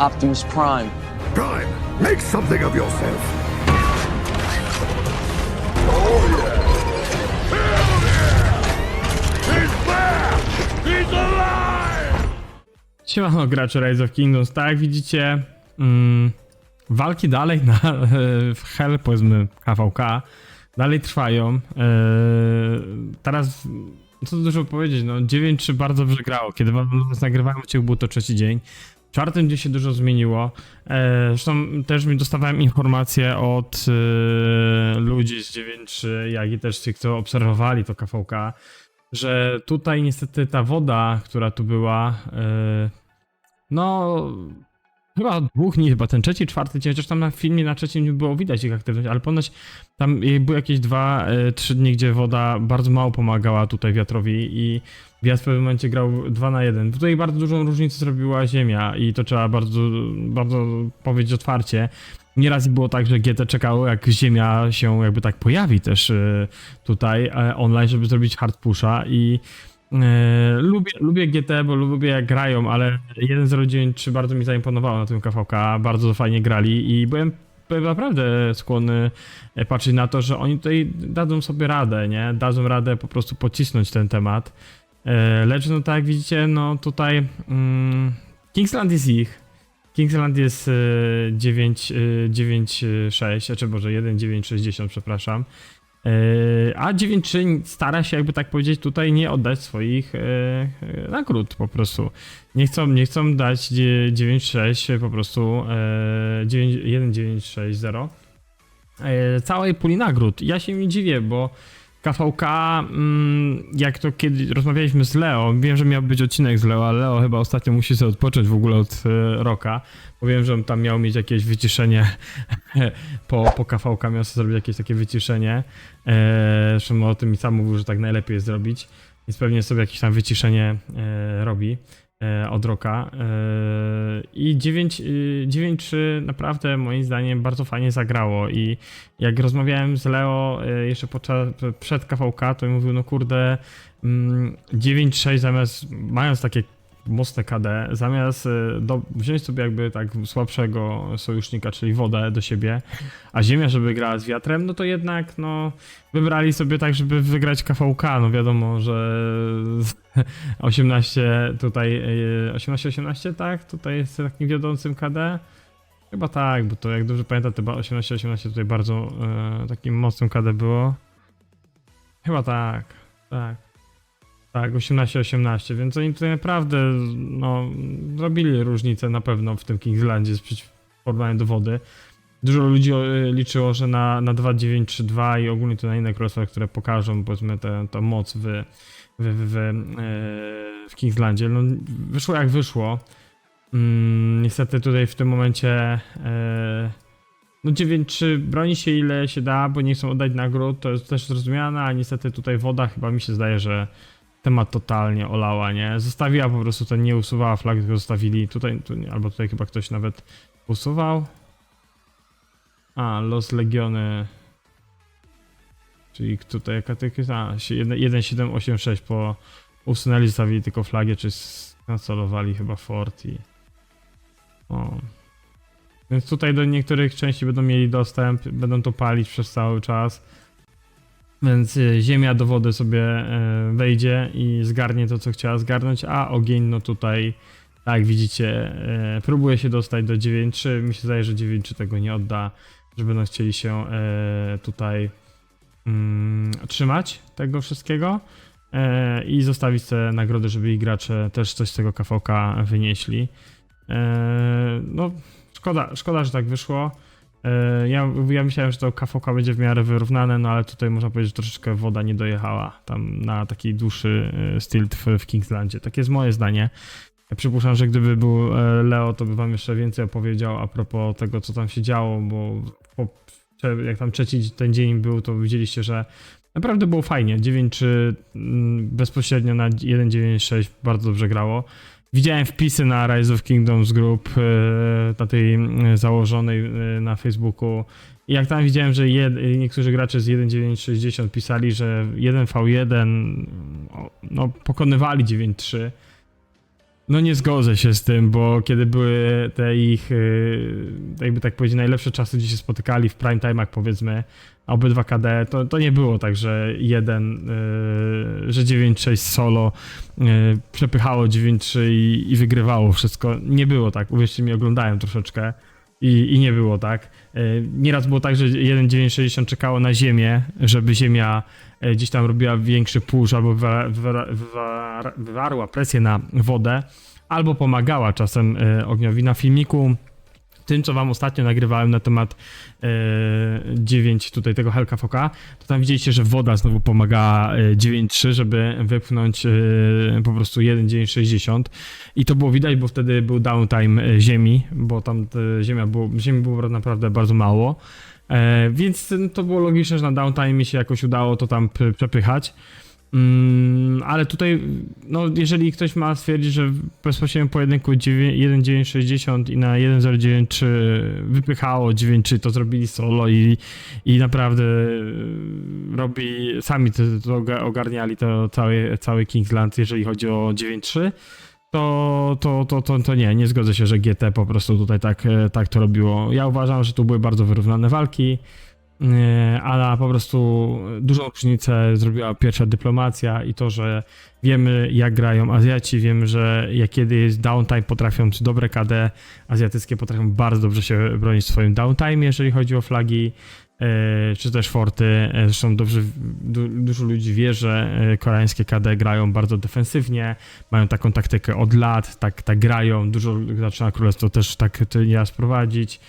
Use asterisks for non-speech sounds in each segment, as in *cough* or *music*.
Optimus Prime. Prime, make something of yourself. Siemano gracze Rise of Kingdoms, tak jak widzicie, mm, walki dalej na *laughs* w Hell, powiedzmy KVK, dalej trwają. E, teraz, co tu dużo powiedzieć, no 9-3 bardzo dobrze grało, kiedy wam nagrywałem odcinek, był to trzeci dzień. Czwartym dniu się dużo zmieniło. E, zresztą też mi dostawałem informacje od e, ludzi z 9.3, jak i też ci, którzy obserwowali to KVK, że tutaj niestety ta woda, która tu była, e, no chyba dwóch dni, chyba ten trzeci, czwarty dzień, chociaż tam na filmie na trzecim dniu było widać ich aktywność, ale ponoć tam były jakieś dwa, trzy dni, gdzie woda bardzo mało pomagała tutaj wiatrowi i w pewnym momencie grał 2 na 1. Tutaj bardzo dużą różnicę zrobiła ziemia i to trzeba bardzo, bardzo powiedzieć otwarcie. Nieraz było tak, że GT czekało, jak ziemia się jakby tak pojawi też e, tutaj e, online, żeby zrobić hard pusha i e, lubię, lubię GT, bo lubię jak grają, ale 1.093 bardzo mi zaimponowało na tym KVK, bardzo fajnie grali i byłem byłem naprawdę skłonny e, patrzeć na to, że oni tutaj dadzą sobie radę, nie? Dadzą radę po prostu pocisnąć ten temat. E, Lecz no tak jak widzicie, no tutaj mm, Kingsland jest ich. Kingsland jest e, 9, e, 9,6, znaczy może 1,960, przepraszam. E, A 9.3 stara się, jakby tak powiedzieć, tutaj nie oddać swoich e, nagród po prostu. Nie chcą, nie chcą dać dzie- 9.6 po prostu e, 9 1.960 e, całej puli nagród. Ja się nie dziwię, bo KVK, mm, jak to kiedy rozmawialiśmy z Leo, wiem, że miał być odcinek z Leo, ale Leo chyba ostatnio musi sobie odpocząć w ogóle od e, roka, bo wiem, że on tam miał mieć jakieś wyciszenie *laughs* po, po KVK, miał sobie zrobić jakieś takie wyciszenie. Zresztą o tym i sam mówił, że tak najlepiej jest zrobić, więc pewnie sobie jakieś tam wyciszenie e, robi od roka. E, I 9, y, 9-3 naprawdę moim zdaniem bardzo fajnie zagrało i jak rozmawiałem z Leo e, jeszcze podczas, przed KVK, to mi mówił, no kurde, mm, 9-6 zamiast, mając takie mocne KD, zamiast e, do, wziąć sobie jakby tak słabszego sojusznika, czyli wodę do siebie, a ziemia, żeby grała z wiatrem, no to jednak no wybrali sobie tak, żeby wygrać KVK, no wiadomo, że *laughs* 18 tutaj, e, 18-18 tak? Tutaj jest takim wiodącym KD. Chyba tak, bo to jak dobrze pamiętam, to chyba 18-18 tutaj bardzo e, takim mocnym KD było. Chyba tak, tak. Tak, 18-18, więc oni tutaj naprawdę no, zrobili różnicę na pewno w tym Kingslandzie w porównaniu do wody. Dużo ludzi e, liczyło, że na, na 2-9-3-2 i ogólnie to na inne królestwa, które pokażą powiedzmy tę tę moc w, w, w, w, e, w Kingslandzie. No, wyszło jak wyszło. Mm, niestety tutaj w tym momencie e, no 9-3 broni się ile się da, bo nie chcą oddać nagród, to jest też zrozumiane, a niestety tutaj woda chyba mi się zdaje, że temat totalnie olała, nie? Zostawiła po prostu ten, nie usuwała flag, tylko zostawili tutaj, tu, albo tutaj chyba ktoś nawet usuwał. A, Los Legiony. Czyli tutaj jaka się- jeden- 1786 po usunęli, zostawili tylko flagę, czy skancelowali chyba fort i... O. Więc tutaj do niektórych części będą mieli dostęp, będą to palić przez cały czas. Więc y, ziemia do wody sobie e, wejdzie i zgarnie to, co chciała zgarnąć, a ogień, no tutaj, tak widzicie, e, próbuje się dostać do 9.3. Mi się zdaje, że 9.3 tego nie odda, że będą chcieli się tutaj mm, trzymać tego wszystkiego i zostawić te nagrody, żeby ich gracze też coś z tego KVK wynieśli. No, szkoda, szkoda, że tak wyszło. E, Ja, ja myślałem, że to KVK będzie w miarę wyrównane, no ale tutaj można powiedzieć, że troszeczkę woda nie dojechała tam na taki dłuższy e, stilt w, w Kingslandzie. Takie jest moje zdanie. Ja przypuszczam, że gdyby był e, Leo, to by wam jeszcze więcej opowiedział a propos tego, co tam się działo, bo po, jak tam trzeci ten dzień był, to widzieliście, że naprawdę było fajnie. 9-3 mm, bezpośrednio na 1-9-6 bardzo dobrze grało. Widziałem wpisy na Rise of Kingdoms Group, e, na tej e, założonej e, na Facebooku. I jak tam widziałem, że jed, niektórzy gracze z 1.960 pisali, że 1v1 o, no, pokonywali 9.3. No nie zgodzę się z tym, bo kiedy były te ich, y, jakby tak powiedzieć, najlepsze czasy, gdzie się spotykali w prime time'ach powiedzmy, a obydwa KD, to, to nie było tak, że jeden, y, że 9-6 solo y, przepychało 9-3 i, i wygrywało wszystko. Nie było tak, uwierzcie mi, oglądałem troszeczkę i, i nie było tak. Y, Nieraz było tak, że 1.960 czekało na ziemię, żeby ziemia e, gdzieś tam robiła większy push albo wywa- wywa- wywa- wywarła presję na wodę, albo pomagała czasem e, ogniowi. Na filmiku tym, co wam ostatnio nagrywałem na temat e, 9 tutaj tego Helka Foka, to tam widzieliście, że woda znowu pomagała e, 9.3, żeby wypchnąć e, po prostu 1.960 i to było widać, bo wtedy był downtime e, ziemi, bo tam te ziemia było, ziemi było naprawdę bardzo mało. E, więc to było logiczne, że na downtime mi się jakoś udało to tam przepychać. Mm, ale tutaj, no, jeżeli ktoś ma stwierdzić, że w bezpośrednim pojedynku 9 1.960 i na 1.093 wypychało 9.3, to zrobili solo i, i naprawdę e, robi, sami to, to oga- ogarniali to cały, cały Kingsland, jeżeli chodzi o 9.3 to, to, to, to, to nie, nie zgodzę się, że GT po prostu tutaj tak, e, tak to robiło. Ja uważam, że tu były bardzo wyrównane walki, ale po prostu dużą różnicę zrobiła pierwsza dyplomacja i to, że wiemy jak grają Azjaci, wiemy, że jak kiedy jest downtime potrafią, czy dobre KD azjatyckie potrafią bardzo dobrze się bronić w swoim downtime, jeżeli chodzi o flagi, e, czy też forty. E, Zresztą dobrze, du, dużo ludzi wie, że e, koreańskie KD grają bardzo defensywnie, mają taką taktykę od lat, tak, tak grają, dużo zaczyna królestwo też tak nieraz prowadzić.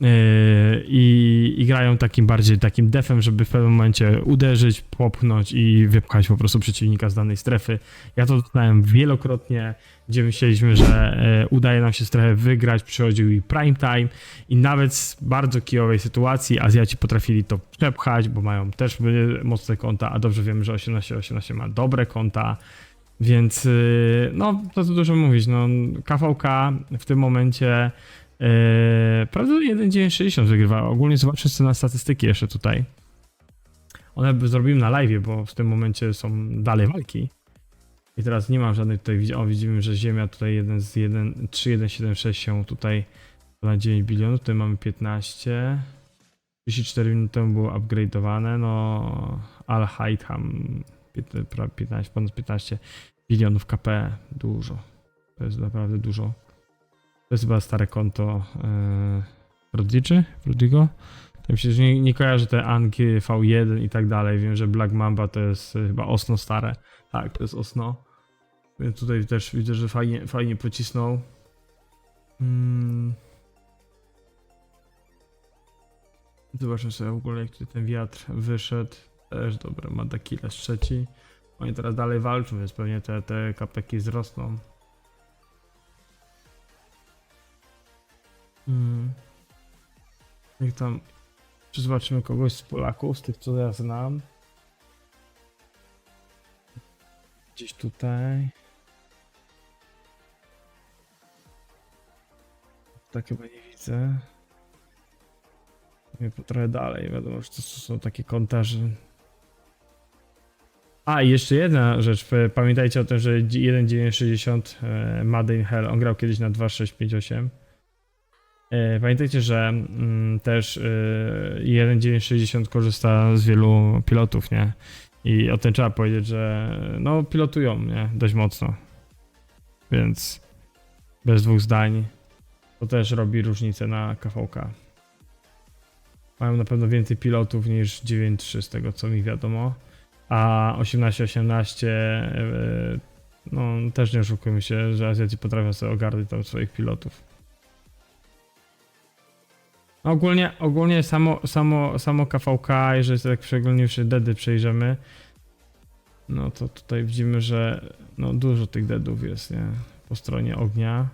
Yy, I, I grają takim bardziej takim defem, żeby w pewnym momencie uderzyć, popchnąć i wypchać po prostu przeciwnika z danej strefy. Ja to doznałem wielokrotnie, gdzie myśleliśmy, że e, udaje nam się strefę wygrać, przychodził i prime time i nawet z bardzo kijowej sytuacji Azjaci potrafili to przepchać, bo mają też mocne konta, a dobrze wiemy, że 18-18 ma dobre konta. Więc yy, no, to dużo mówić, no KVK w tym momencie yy, prawdopodobnie 1.960 wygrywa. Ogólnie zobaczcie sobie na statystyki jeszcze tutaj. One by zrobimy na live, bo w tym momencie są dalej walki. I teraz nie mam żadnych tutaj, o widzimy, że Ziemia tutaj 1 z 1, 3176 się tutaj na 9 bilionów, tutaj mamy 15. 34 minut temu było upgrade'owane, no Al Haytham 15, ponad 15 bilionów KP, dużo. To jest naprawdę dużo. To jest chyba stare konto yy, Prodigy? Prodigo? Ja myślę, że nie, nie kojarzę te Anki V1 i tak dalej. Wiem, że Black Mamba to jest chyba Osno stare. Tak, to jest Osno. Tutaj też widzę, że fajnie, fajnie pocisnął. Mm. Zobaczmy sobie w ogóle, jak ten wiatr wyszedł. Też dobra, ma Dakila trzeci. Oni teraz dalej walczą, więc pewnie te, te kapeki wzrosną. Jak tam. Czy zobaczymy kogoś z Polaków, z tych co ja znam. Gdzieś tutaj. Tak chyba nie widzę. Mnie po trochę dalej, wiadomo, że to są takie konta, że... A, i jeszcze jedna rzecz, pamiętajcie o tym, że 1.960 e, Made in Hell, on grał kiedyś na 2.658. E, Pamiętajcie, że mm, też e, 1.960 korzysta z wielu pilotów, nie? I o tym trzeba powiedzieć, że no pilotują, nie? Dość mocno. Więc bez dwóch zdań to też robi różnicę na KVK. Mają na pewno więcej pilotów niż 9.3 z tego co mi wiadomo. A 18-18 e, no też nie oszukujmy się, że Azjaci potrafią sobie ogarnąć tam swoich pilotów. Ogólnie, ogólnie samo, samo, samo KVK, jeżeli tak szczególnie już dedy przejrzymy, no to tutaj widzimy, że no dużo tych deadów jest, nie? Po stronie ognia.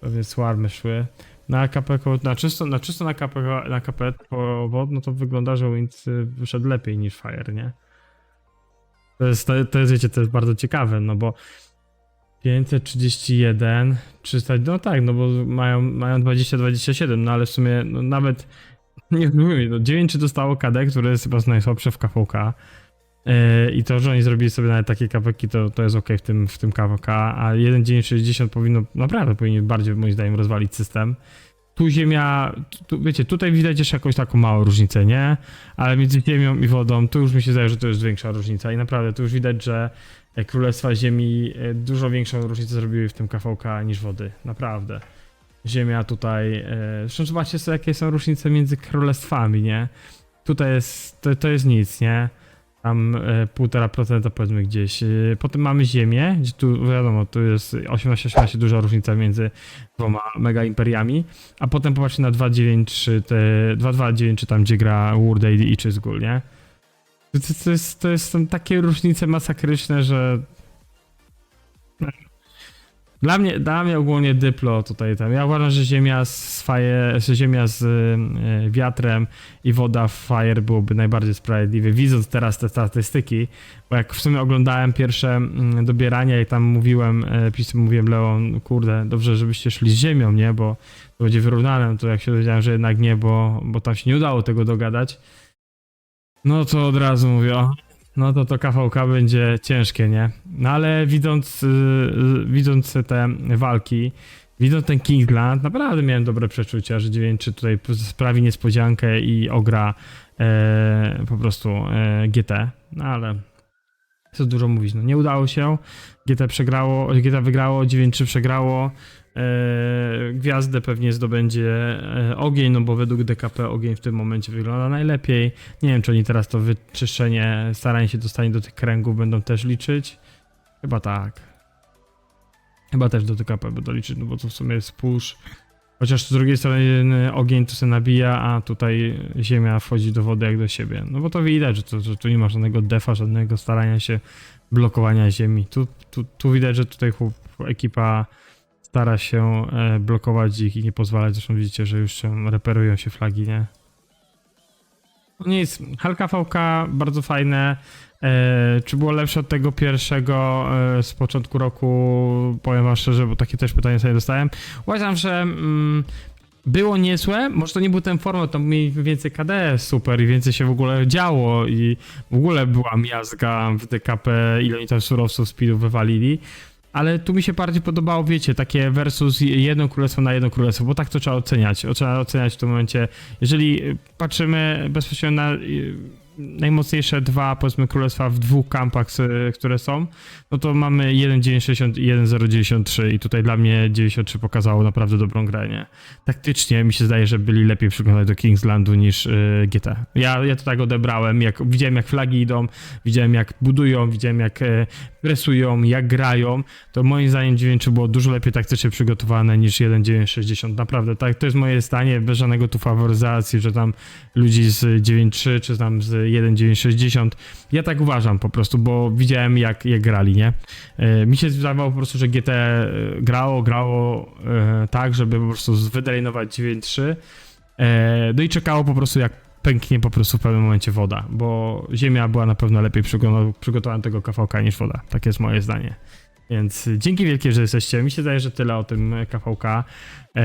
Pewnie swarmy szły. Na KP, ko- na czysto, na czysto na KP, na KP po wod, no to wygląda, że Wind wyszedł lepiej niż Fire, nie? To jest, to, to jest, wiecie, to jest bardzo ciekawe, no bo 531, 300, no tak, no bo mają, mają 20-27, no ale w sumie no nawet, *laughs* nie mówię, no 9 czy dostało KD, które jest chyba najsłabsze w KVK. Yy, I to, że oni zrobili sobie nawet takie kawałki, to, to jest ok w tym, w tym KWK, a 1.960 powinno, naprawdę powinien bardziej moim zdaniem rozwalić system. Tu ziemia, tu, wiecie, tutaj widać jeszcze jakąś taką małą różnicę, nie? Ale między ziemią i wodą, tu już mi się zdaje, że to jest większa różnica i naprawdę tu już widać, że Królestwa Ziemi e, dużo większą różnicę zrobiły w tym KVK niż wody, naprawdę. Ziemia tutaj, e, zresztą zobaczcie sobie jakie są różnice między królestwami, nie? Tutaj jest, to, to jest nic, nie? Tam e, 1,5% powiedzmy gdzieś. E, Potem mamy Ziemię, gdzie tu wiadomo, tu jest 18-18 duża różnica między dwoma mega imperiami, a potem popatrzcie na 293, te 2293 tam gdzie gra Word i Chizgul, nie? To, to, jest, to jest, są takie różnice masakryczne, że dla mnie, dla mnie ogólnie dyplo tutaj tam. Ja uważam, że ziemia z, że ziemia z e, wiatrem i woda w fire byłoby najbardziej sprawiedliwe. Widząc teraz te statystyki, bo jak w sumie oglądałem pierwsze mm, dobierania i tam mówiłem, pisem mówiłem Leon, kurde, dobrze, żebyście szli z ziemią, nie, bo to będzie wyrównane, to jak się dowiedziałem, że jednak nie, bo, bo tam się nie udało tego dogadać, no to od razu mówię, no to to KVK będzie ciężkie, nie? No ale widząc, y, y, widząc te walki, widząc ten Kingland, naprawdę miałem dobre przeczucia, że 9 tutaj sprawi niespodziankę i ogra e, po prostu e, GT, no ale co dużo mówić, no nie udało się, GT przegrało, GT wygrało, 9-3 przegrało, gwiazdę pewnie zdobędzie e, ogień, no bo według DKP ogień w tym momencie wygląda najlepiej. Nie wiem, czy oni teraz to wyczyszczenie, staranie się dostanie do tych kręgów będą też liczyć. Chyba tak. Chyba też do DKP będą liczyć, no bo to w sumie jest push. Chociaż z drugiej strony ogień to się nabija, a tutaj ziemia wchodzi do wody jak do siebie. No bo to widać, że, to, że tu nie ma żadnego defa, żadnego starania się blokowania ziemi. Tu, tu, tu widać, że tutaj chłop, ekipa stara się e, blokować ich i nie pozwalać. Zresztą widzicie, że już się reperują się flagi, nie? No nic, HLKVK bardzo fajne. E, czy było lepsze od tego pierwszego e, z początku roku? Powiem wam szczerze, bo takie też pytania sobie dostałem. Uważam, że mm, było niezłe. Może to nie był ten format, tam mieli więcej KD super i więcej się w ogóle działo i w ogóle była miazga w DKP, ile oni tam surowców, speedów wywalili. Ale tu mi się bardziej podobało, wiecie, takie versus jedno królestwo na jedno królestwo, bo tak to trzeba oceniać. Trzeba oceniać w tym momencie. Jeżeli y, patrzymy bezpośrednio na y, najmocniejsze dwa, powiedzmy, królestwa w dwóch kampach, s- które są, no to mamy 1.960 i 1.093 i tutaj dla mnie 93 pokazało naprawdę dobrą grę, nie? Taktycznie mi się zdaje, że byli lepiej przyglądać do Kingslandu niż y, GT. Ja, ja to tak odebrałem, jak widziałem jak flagi idą, widziałem jak budują, widziałem jak e, presują, jak grają, to moim zdaniem 9 było dużo lepiej taktycznie przygotowane niż 1.960. Naprawdę, tak, to jest moje zdanie, bez żadnego tu faworyzacji, że tam ludzi z 9.3 czy tam z 1.960. Ja tak uważam po prostu, bo widziałem jak, jak grali, nie? E, mi się zdawało po prostu, że GT e, grało, grało e, tak, żeby po prostu wydrenować 9.3 e, no i czekało po prostu jak pęknie po prostu w pewnym momencie woda, bo ziemia była na pewno lepiej przygo- przygotowana tego KVK niż woda. Tak jest moje zdanie. Więc dzięki wielkie, że jesteście. Mi się zdaje, że tyle o tym KVK. E,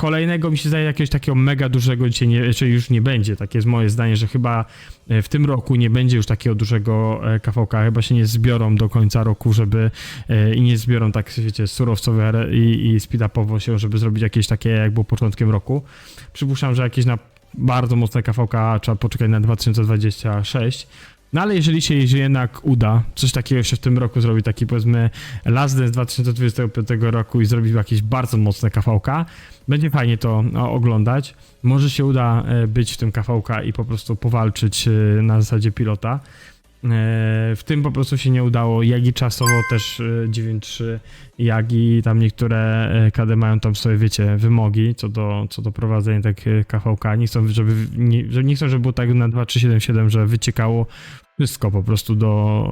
kolejnego mi się zdaje jakiegoś takiego mega dużego dzisiaj nie, czy już nie będzie. Takie jest moje zdanie, że chyba e, w tym roku nie będzie już takiego dużego e, KVK. Chyba się nie zbiorą do końca roku, żeby e, i nie zbiorą tak, wiecie, surowcowe i, i speed-upowo się, żeby zrobić jakieś takie, jak było początkiem roku. Przypuszczam, że jakieś na bardzo mocne KVK trzeba poczekać na 2026. No ale jeżeli się jednak uda coś takiego jeszcze w tym roku zrobić, taki powiedzmy Last Dance 2025 roku i zrobić jakieś bardzo mocne KVK, będzie fajnie to o, oglądać. Może się uda e, być w tym KVK i po prostu powalczyć e, na zasadzie pilota. E, W tym po prostu się nie udało, jak i czasowo też e, 9.3, jak i tam niektóre e, KD mają tam swoje, wiecie, wymogi co do, co do prowadzenia tak e, KVK. Nie chcą, żeby, nie, nie chcą, żeby było tak na 2.377, że wyciekało wszystko po prostu do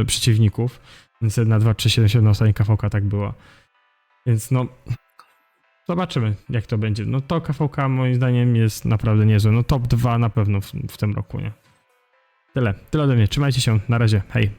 e, przeciwników. Więc na 2.377 na ostatniej KVK tak było. Więc no, zobaczymy jak to będzie. No to KVK moim zdaniem jest naprawdę niezłe. No top 2 na pewno w, w tym roku, nie? Tyle, tyle ode mnie. Trzymajcie się. Na razie. Hej.